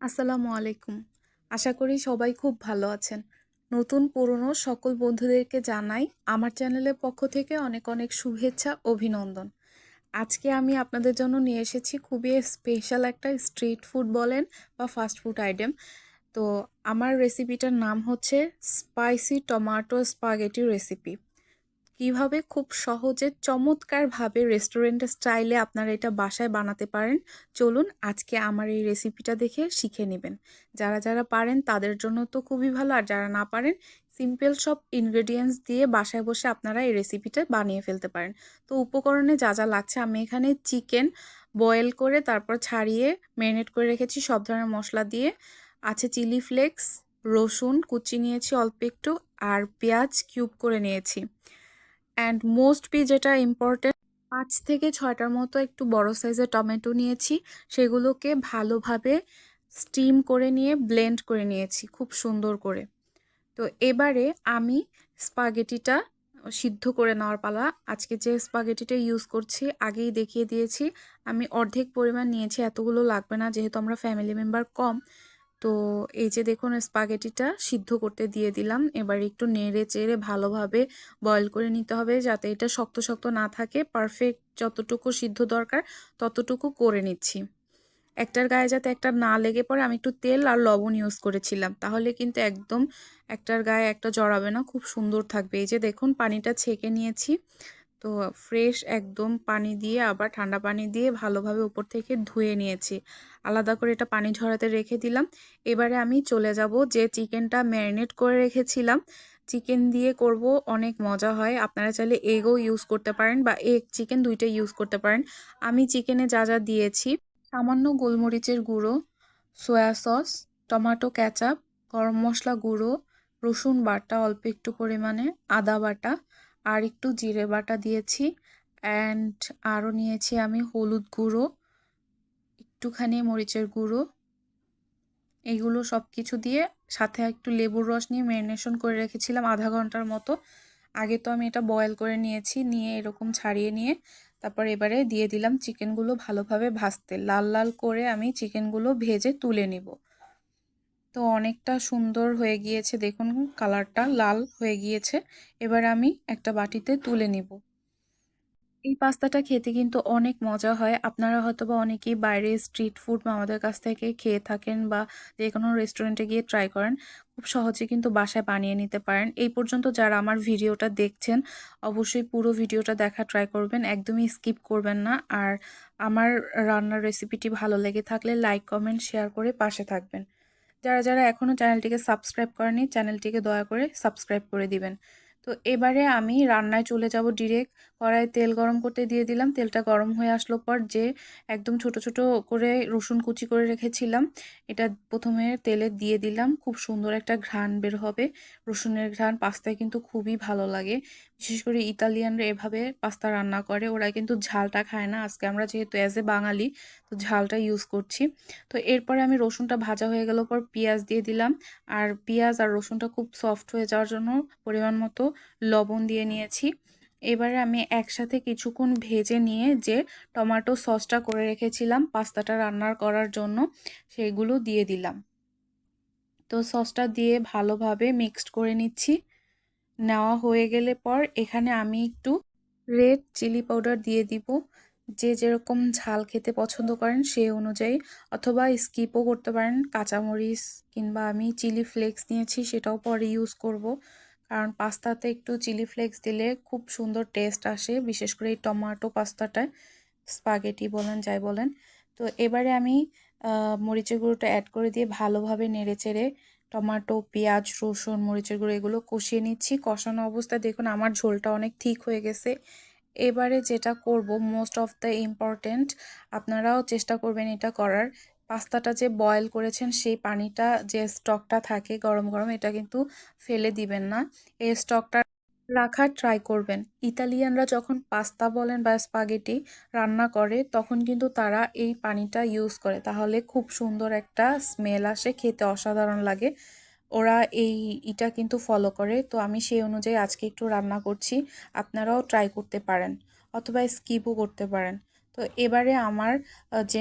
আসসালামু আলাইকুম। আশা করি সবাই খুব ভালো আছেন। নতুন পুরনো সকল বন্ধুদেরকে জানাই আমার চ্যানেলের পক্ষ থেকে অনেক অনেক শুভেচ্ছা, অভিনন্দন। আজকে আমি আপনাদের জন্য নিয়ে এসেছি খুবই স্পেশাল একটা স্ট্রিট ফুড বলেন বা ফাস্ট ফুড আইটেম তো আমার রেসিপিটার নাম হচ্ছে স্পাইসি টমেটো স্পাগেটি রেসিপি কীভাবে খুব সহজে চমৎকারভাবে রেস্টুরেন্টের স্টাইলে আপনারা এটা বাসায় বানাতে পারেন, চলুন আজকে আমার এই রেসিপিটা দেখে শিখে নেবেন। যারা যারা পারেন তাদের জন্য তো খুবই ভালো, আর যারা না পারেন সিম্পল সব ইনগ্রেডিয়েন্টস দিয়ে বাসায় বসে আপনারা এই রেসিপিটা বানিয়ে ফেলতে পারেন। তো উপকরণে যা যা লাগছে আমি এখানে চিকেন বয়েল করে তারপর ছাড়িয়ে ম্যারিনেট করে রেখেছি সব ধরনের মশলা দিয়ে। আছে চিলি ফ্লেক্স রসুন, কুচি নিয়েছি অল্প একটু, আর পেঁয়াজ কিউব করে নিয়েছি। অ্যান্ড মোস্ট বি যেটা ইম্পর্টেন্ট পাঁচ থেকে ছয়টার মতো একটু বড় সাইজের টমেটো নিয়েছি। সেগুলোকে ভালোভাবে স্টিম করে নিয়ে ব্লেন্ড করে নিয়েছি, খুব সুন্দর করে। তো এবারে আমি স্পাগেটিটা সিদ্ধ করে নেওয়ার পালা। আজকে যে স্পাগেটিটা ইউজ করছি, আগেই দেখিয়ে দিয়েছি। আমি অর্ধেক পরিমাণ নিয়েছি, এতগুলো লাগবে না, যেহেতু আমরা ফ্যামিলি মেম্বার কম। তো এই যে দেখুন, স্পাগেটিটা সিদ্ধ করতে দিয়ে দিলাম। এবার একটু নেড়ে চেড়ে ভালোভাবে বয়ল করে নিতে হবে যাতে এটা শক্ত শক্ত না থাকে। পারফেক্ট যতটুকু সিদ্ধ দরকার ততটুকু করে নিচ্ছি। একটার গায়ে যাতে একটা না লেগে পড়ে, আমি একটু তেল আর লবণ ইউজ করেছিলাম। তাহলে কিন্তু একদম একটার গায়ে একটা জড়াবে না, খুব সুন্দর থাকবে। এই যে দেখুন, পানিটা ছেঁকে নিয়েছি। তো ফ্রেশ একদম পানি দিয়ে, আবার ঠান্ডা পানি দিয়ে ভালোভাবে উপর থেকে ধুয়ে নিয়েছি। আলাদা করে এটা পানি ঝরাতে রেখে দিলাম। এবারে আমি চলে যাব যে চিকেনটা ম্যারিনেট করে রেখেছিলাম। চিকেন দিয়ে করব অনেক মজা হয়। আপনারা চাইলে এগও ইউজ করতে পারেন বা এগ চিকেন দুইটা ইউজ করতে পারেন। আমি চিকেনে যা যা দিয়েছি, সামান্য গোলমরিচের গুঁড়ো, সয়া সস, টমেটো ক্যাচাপ গরম মশলা গুঁড়ো, রসুন বাটা অল্প একটু পরিমাণে, আদা বাটা আর একটু জিরে বাটা দিয়েছি অ্যান্ড আরও নিয়েছি আমি হলুদ গুঁড়ো, একটুখানি মরিচের গুঁড়ো। এইগুলো সব কিছু দিয়ে সাথে একটু লেবুর রস নিয়ে ম্যারিনেশন করে রেখেছিলাম আধা ঘণ্টার মতো। আগে তো আমি এটা বয়েল করে নিয়েছি, নিয়ে এরকম ছাড়িয়ে নিয়ে তারপর এবারে দিয়ে দিলাম চিকেনগুলো ভালোভাবে ভাজতে। লাল লাল করে আমি চিকেনগুলো ভেজে তুলে নিব। তো অনেকটা সুন্দর হয়ে গিয়েছে। দেখুন কালারটা লাল হয়ে গিয়েছে। এবার আমি একটা বাটিতে তুলে নিব। এই পাস্তাটা খেতে কিন্তু অনেক মজা হয়। আপনারা হয়তো বা অনেকেই বাইরে স্ট্রিট ফুড আমাদের কাছ থেকে খেয়ে থাকেন বা যে কোনো রেস্টুরেন্টে গিয়ে ট্রাই করেন, খুব সহজে কিন্তু বাসায় বানিয়ে নিতে পারেন। এই পর্যন্ত যারা আমার ভিডিওটা দেখছেন, অবশ্যই পুরো ভিডিওটা দেখা ট্রাই করবেন। একদমই স্কিপ করবেন না। আর আমার রান্নার রেসিপিটি ভালো লেগে থাকলে লাইক, কমেন্ট, শেয়ার করে পাশে থাকবেন। যারা যারা এখনও চ্যানেলটিকে সাবস্ক্রাইব করেনি, চ্যানেলটিকে দয়া করে সাবস্ক্রাইব করে দিবেন। তো এবারে আমি রান্নায় চলে যাব ডিরেক্ট। কড়াই তেল গরম করতে দিয়ে দিলাম। তেলটা গরম হয়ে আসলো পর যে একদম ছোট ছোট করে রসুন কুচি করে রেখেছিলাম, এটা প্রথমে তেলে দিয়ে দিলাম। খুব সুন্দর একটা ঘ্রাণ বের হবে। রসুনের ঘ্রাণ পাস্তায় কিন্তু খুবই ভালো লাগে। বিশেষ করে ইতালিয়ানরা এভাবে পাস্তা রান্না করে, ওরা কিন্তু ঝালটা খায় না। আজকে আমরা যেহেতু অ্যাজ এ বাঙালি, তো ঝালটা ইউজ করছি। তো এরপরে আমি রসুনটা ভাজা হয়ে গেল পর পেঁয়াজ দিয়ে দিলাম। আর পেঁয়াজ আর রসুনটা খুব সফট হয়ে যাওয়ার জন্য পরিমাণ মতো লবণ দিয়ে নিয়েছি। এবারে আমি একসাথে কিছুক্ষণ ভেজে নিয়ে যে টমেটো সসটা করে রেখেছিলাম পাস্তাটা রান্নার করার জন্য, সেগুলো দিয়ে দিলাম। তো সসটা দিয়ে ভালোভাবে মিক্সড করে নিচ্ছি। নেওয়া হয়ে গেলে পর এখানে আমি একটু রেড চিলি পাউডার দিয়ে দিব। যে যেরকম ঝাল খেতে পছন্দ করেন সেই অনুযায়ী অথবা স্কিপও করতে পারেন। কাঁচামরিচ কিংবা আমি চিলি ফ্লেক্স নিয়েছি সেটাও পরে ইউজ করব। কারণ পাস্তাতে একটু চিলি ফ্লেক্স দিলে খুব সুন্দর টেস্ট আসে, বিশেষ করে এই টমাটো পাস্তাটায়। স্পাগেটি বলেন, যাই বলেন। তো এবারে আমি মরিচের গুঁড়োটা অ্যাড করে দিয়ে ভালোভাবে নেড়ে চেড়ে টমাটো, পেঁয়াজ, রসুন, মরিচের গুঁড়ো এগুলো কষিয়ে নিচ্ছি। কষানো অবস্থায় দেখুন আমার ঝোলটা অনেক ঠিক হয়ে গেছে। এবারে যেটা করব মোস্ট অফ দ্য ইম্পর্টেন্ট আপনারাও চেষ্টা করবেন এটা করার। পাস্তাটা যে বয়েল করেছেন সেই পানিটা যে স্টকটা থাকে গরম গরম এটা কিন্তু ফেলে দিবেন না। এই স্টকটা রাখার ট্রাই করবেন। ইতালিয়ানরা যখন পাস্তা বলেন বা স্পাগেটি রান্না করে, তখন কিন্তু তারা এই পানিটা ইউজ করে। তাহলে খুব সুন্দর একটা স্মেল আসে, খেতে অসাধারণ লাগে। ওরা এই ইটা কিন্তু ফলো করে। তো আমি সেই অনুযায়ী আজকে একটু রান্না করছি। আপনারাও ট্রাই করতে পারেন অথবা স্কিপও করতে পারেন। তো এবারে আমার যে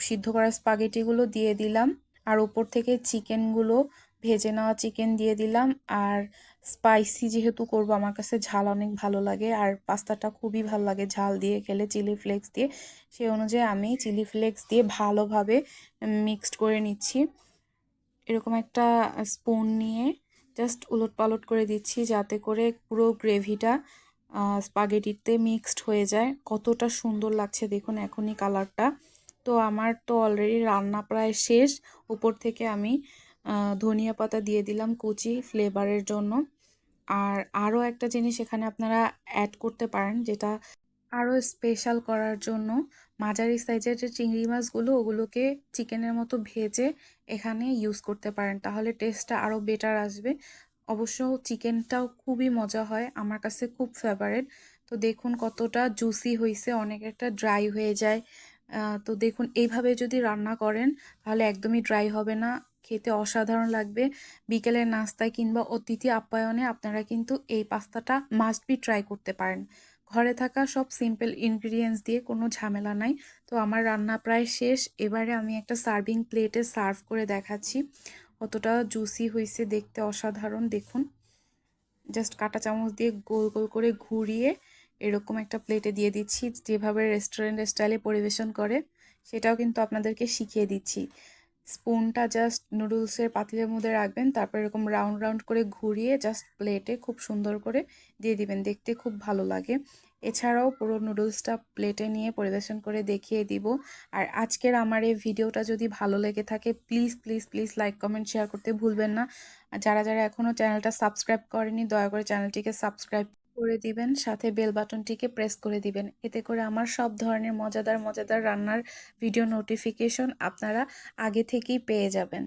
সিদ্ধ করা স্পাগেটিগুলো দিয়ে দিলাম। আর উপর থেকে চিকেনগুলো ভেজে নেওয়া চিকেন দিয়ে দিলাম। আর স্পাইসি যেহেতু করব, আমার কাছে ঝাল অনেক ভালো লাগে। আর পাস্তাটা খুবই ভালো লাগে ঝাল দিয়ে খেলে চিলি ফ্লেক্স দিয়ে। সেই অনুযায়ী আমি চিলি ফ্লেক্স দিয়ে ভালোভাবে মিক্সড করে নিচ্ছি। এরকম একটা স্পুন নিয়ে জাস্ট উলট পালট করে দিচ্ছি যাতে করে পুরো গ্রেভিটা স্পাগেটিতে মিক্সড হয়ে যায়। কতটা সুন্দর লাগছে দেখুন এখনই কালারটা তো আমার তো অলরেডি রান্না প্রায় শেষ। উপর থেকে আমি ধনিয়া পাতা দিয়ে দিলাম কুচি ফ্লেভারের জন্য। আর আরও একটা জিনিস এখানে আপনারা অ্যাড করতে পারেন, যেটা আরও স্পেশাল করার জন্য। মাঝারি সাইজের যে চিংড়ি মাছগুলো, ওগুলোকে চিকেনের মতো ভেজে এখানে ইউজ করতে পারেন, তাহলে টেস্টটা আরও বেটার আসবে। অবশ্য চিকেনটাও খুবই মজা হয়, আমার কাছে খুব ফেভারেট তো দেখুন কতটা জুসি হয়েছে অনেক একটা ড্রাই হয়ে যায়। তো দেখুন, এইভাবে যদি রান্না করেন, তাহলে একদমই ড্রাই হবে না। খেতে অসাধারণ লাগবে। বিকেলের নাস্তায় কিংবা অতিথি আপ্যায়নে আপনারা কিন্তু এই পাস্তাটা মাস্ট বি ট্রাই করতে পারেন। ঘরে থাকা সব সিম্পল ইনগ্রিডিয়েন্টস দিয়ে কোনো ঝামেলা নাই। তো আমার রান্না প্রায় শেষ। এবারে আমি একটা সার্ভিং প্লেটে সার্ভ করে দেখাচ্ছি। কতটা জুসি হয়েছে দেখতে অসাধারণ। দেখুন জাস্ট কাটা চামচ দিয়ে গোল গোল করে ঘুরিয়ে এরকম একটা প্লেটে দিয়ে দিচ্ছি। যেভাবে রেস্টুরেন্ট স্টাইলে পরিবেশন করে, সেটাও কিন্তু আপনাদেরকে শিখিয়ে দিচ্ছি। স্পুনটা জাস্ট নুডলসের পাতিলের মধ্যে রাখবেন, তারপর এরকম রাউন্ড রাউন্ড করে ঘুরিয়ে জাস্ট প্লেটে খুব সুন্দর করে দিয়ে দিবেন। দেখতে খুব ভালো লাগে। এছাড়াও পুরো নুডলসটা প্লেটে নিয়ে পরিবেশন করে দেখিয়ে দিব। আর আজকের আমার এই ভিডিওটা যদি ভালো লেগে থাকে please please please like comment share করতে ভুলবেন না। যারা যারা এখনও চ্যানেলটা সাবস্ক্রাইব করেনি, দয়া করে চ্যানেলটিকে সাবস্ক্রাইব করে দিবেন, সাথে বেল বাটনটিকে প্রেস করে দিবেন। এতে করে আমার সব ধরনের মজাদার মজাদার রান্নার ভিডিও নোটিফিকেশন আপনারা আগে থেকেই পেয়ে যাবেন।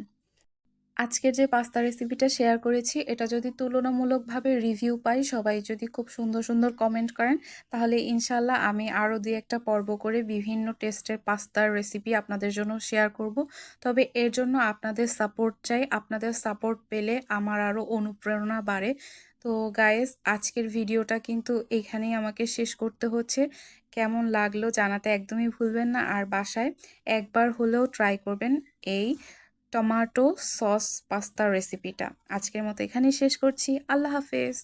আজকের যে পাস্তা রেসিপিটা শেয়ার করেছি, এটা যদি তুলনামূলকভাবে রিভিউ পাই, সবাই যদি খুব সুন্দর সুন্দর কমেন্ট করেন, তাহলে ইনশাল্লাহ আমি আরও দুই একটা পর্ব করে বিভিন্ন টেস্টের পাস্তার রেসিপি আপনাদের জন্য শেয়ার করব। তবে এর জন্য আপনাদের সাপোর্ট চাই, আপনাদের সাপোর্ট পেলে আমার আরও অনুপ্রেরণা বাড়ে। তো গায়েস আজকের ভিডিওটা কিন্তু এখানেই আমাকে শেষ করতে হচ্ছে। কেমন লাগল জানাতে একদমই ভুলবেন না। আর বাসায় একবার হলেও ট্রাই করবেন এই টমাটো সস পাস্তা রেসিপিটা আজকের মতো এখানেই শেষ করছি। আল্লাহ হাফেজ।